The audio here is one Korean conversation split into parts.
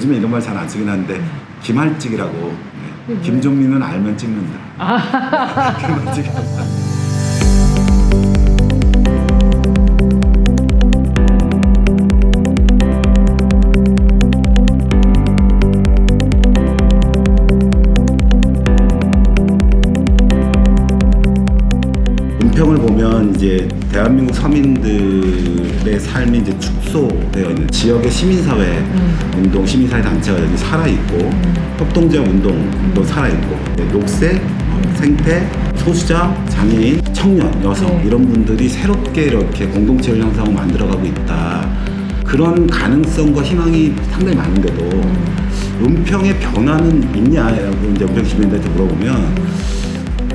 요즘에 이런 말 잘 안 쓰긴 하는데 김할직이라고 네. 김종민은 알면 찍는다. 김할직이 은평을 보면 이제 대한민국 서민들의 삶이 이제 축소되어 있는 지역의 시민사회 운동, 시민사회 단체가 여기 살아 있고 협동지역 운동도 살아 있고 녹색, 생태, 소수자, 장애인, 청년, 여성 네. 이런 분들이 새롭게 이렇게 공동체를 형성하고 만들어가고 있다. 그런 가능성과 희망이 상당히 많은데도 은평의 변화는 있냐라고 이제 은평 시민들한테 물어보면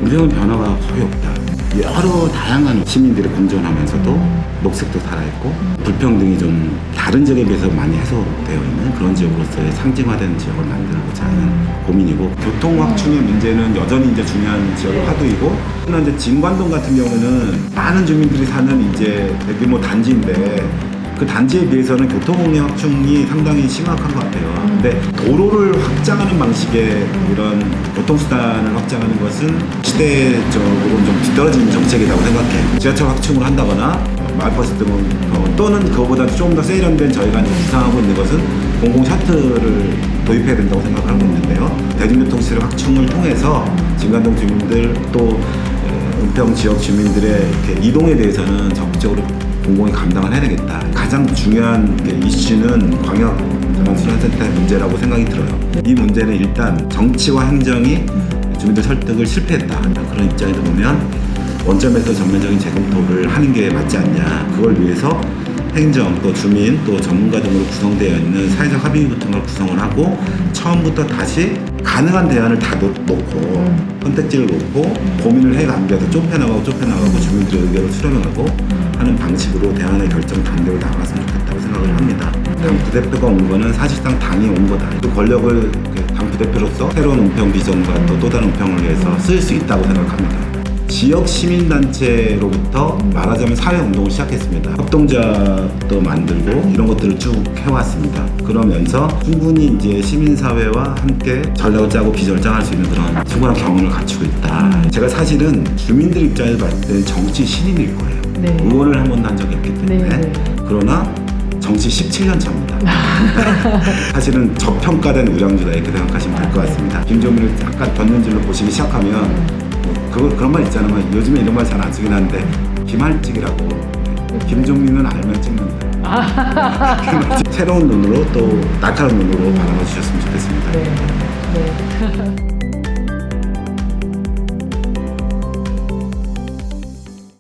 은평은 변화가 거의 없다. 여러 다양한 시민들이 공존하면서도 녹색도 살아있고 불평등이 좀 다른 지역에 비해서 많이 해소되어 있는 그런 지역으로서의 상징화된 지역을 만들고자 하는 고민이고 교통 확충의 문제는 여전히 이제 중요한 지역의 화두이고 또는 이제 진관동 같은 경우는 많은 주민들이 사는 이제 대규모 단지인데 그 단지에 비해서는 교통의 확충이 상당히 심각한 것 같아요. 근데 도로를 확장하는 방식의 이런 교통수단을 확장하는 것은 시대적으로 좀 뒤떨어진 정책이라고 생각해요. 지하철 확충을 한다거나 마을버스 등은 어, 또는 그거보다 조금 더 세련된 저희가 이제 구상하고 있는 것은 공공 셔틀을 도입해야 된다고 생각하고 있는데요. 대중교통 시설 확충을 통해서 진관동 주민들 또 에, 은평 지역 주민들의 이렇게 이동에 대해서는 적극적으로 공공이 감당을 해야 되겠다. 가장 중요한 게 이슈는 광역 전환순환센터의 문제라고 생각이 들어요. 이 문제는 일단 정치와 행정이 주민들 설득을 실패했다. 그런 입장에서 보면 원점에서 전면적인 재검토를 하는 게 맞지 않냐. 그걸 위해서 행정 또 주민 또 전문가 등으로 구성되어 있는 사회적 합의 같은 걸 구성을 하고 처음부터 다시 가능한 대안을 다 놓- 놓고 선택지를 놓고 고민을 해가면서 좁혀나가고 좁혀나가고 주민들의 의견을 수렴하고 하는 결정 단계로 나갔으면 좋겠다고 생각을 합니다. 당 부대표가 온 거는 사실상 당이 온 거다. 그 권력을 그당 부대표로서 새로운 은평 비전과 또 또 다른 은평을 위해서 쓸 수 있다고 생각합니다. 지역 시민단체로부터 말하자면 사회운동을 시작했습니다. 협동조합도 만들고 이런 것들을 쭉 해왔습니다. 그러면서 충분히 이제 시민사회와 함께 전략을 짜고 비전을 짜갈 수 있는 그런 충분한 경험을 갖추고 있다. 제가 사실은 주민들 입장에서 봤을 때 정치 신인일 거예요. 네. 의원을 한 번도 한 적이 없기 때문에. 네, 네. 그러나 정치 17년 차입니다. 사실은 저평가된 우량주다 이렇게 생각하시면 될 것 같습니다. 김종민을 약간 던전질로 보시기 시작하면 뭐 그거 그런 말 있잖아요. 요즘에 이런 말 잘 안 쓰긴 하는데 김할직이라고 김종민은 알면 찍는다. 김할직. 새로운 눈으로 또 날카로운 눈으로 바라봐 주셨으면 좋겠습니다. 네. 네.